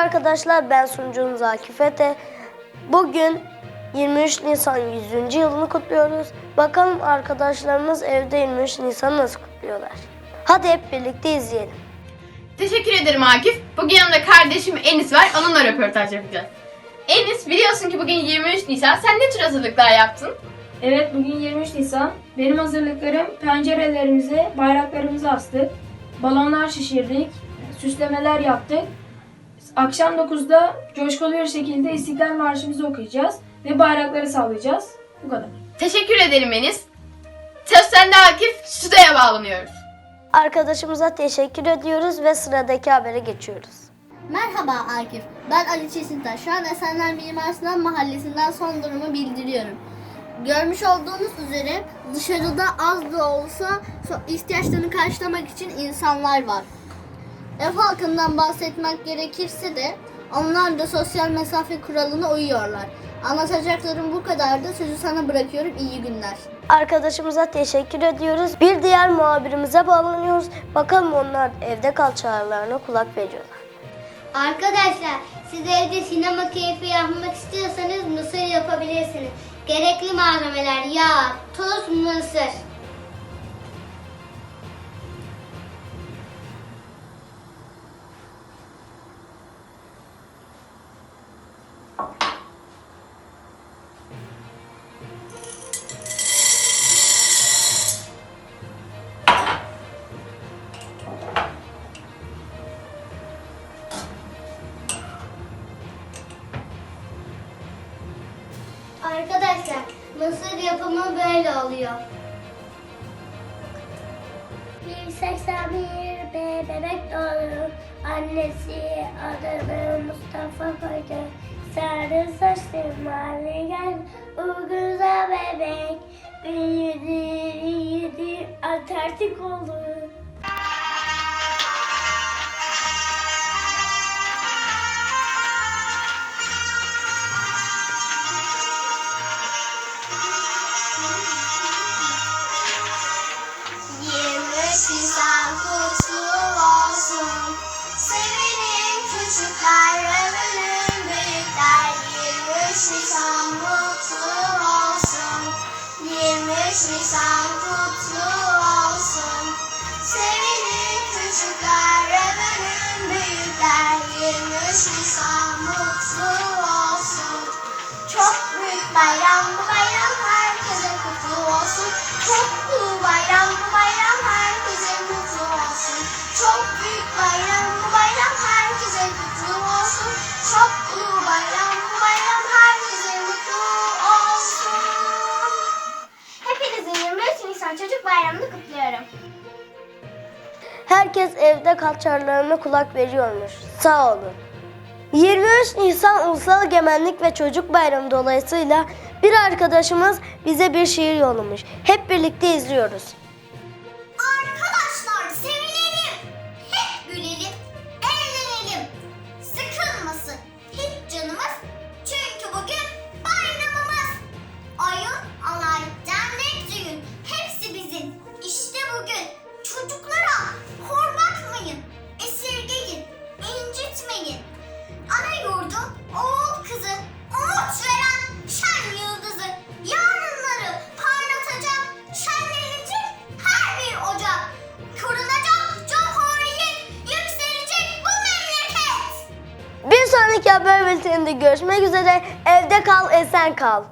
arkadaşlar ben sunucunuz Akif Ete. Bugün 23 Nisan 100. yılını kutluyoruz. Bakalım arkadaşlarımız evde 23 Nisan nasıl kutluyorlar. Hadi hep birlikte izleyelim. Teşekkür ederim Akif. Bugün yanımda kardeşim Enis var. Onunla röportaj yapacağız. Enis biliyorsun ki bugün 23 Nisan. Sen ne tür hazırlıklar yaptın? Evet bugün 23 Nisan. Benim hazırlıklarım pencerelerimize bayraklarımızı astık. Balonlar şişirdik. Süslemeler yaptık. Akşam 9'da coşkulu bir şekilde İstiklal Marşımızı okuyacağız. Ve bayrakları sallayacağız. Bu kadar. Teşekkür ederim Enis. Söz sende Akif. Stüdyoya bağlanıyoruz. Arkadaşımıza teşekkür ediyoruz ve sıradaki habere geçiyoruz. Merhaba Akif, ben Ali Çetintaş. Şu an Esenler Mimar Sinan Mahallesi'nden son durumu bildiriyorum. Görmüş olduğunuz üzere dışarıda az da olsa ihtiyaçlarını karşılamak için insanlar var. Ev halkından bahsetmek gerekirse de onlar da sosyal mesafe kuralına uyuyorlar. Anlatacaklarım bu kadar da sözü sana bırakıyorum. İyi günler. Arkadaşımıza teşekkür ediyoruz. Bir diğer muhabirimize bağlanıyoruz. Bakalım onlar evde kal çağrılarına kulak veriyorlar. Arkadaşlar siz evde sinema keyfi yapmak istiyorsanız mısır yapabilirsiniz. Gerekli malzemeler yağ, tuz, mısır. Arkadaşlar mısır yapımı böyle oluyor. 181 be bebek doğdu. Annesi adını Mustafa koydu. Sarı saçlı mavi gel. O güzel bebek. Büyüdü, büyüdü, atartık oldu. Nisan kutlu olsun. Sevinin küçükler, övünün büyükler. Yirmi Nisan mutlu olsun. Çok büyük bayram bu bayram Herkes evde kal çağrılarına kulak veriyormuş. Sağ olun. 23 Nisan Ulusal Egemenlik ve Çocuk Bayramı dolayısıyla bir arkadaşımız bize bir şiir yollamış. Hep birlikte izliyoruz. Sonraki haber bülteninde görüşmek üzere. Evde kal, esen kal.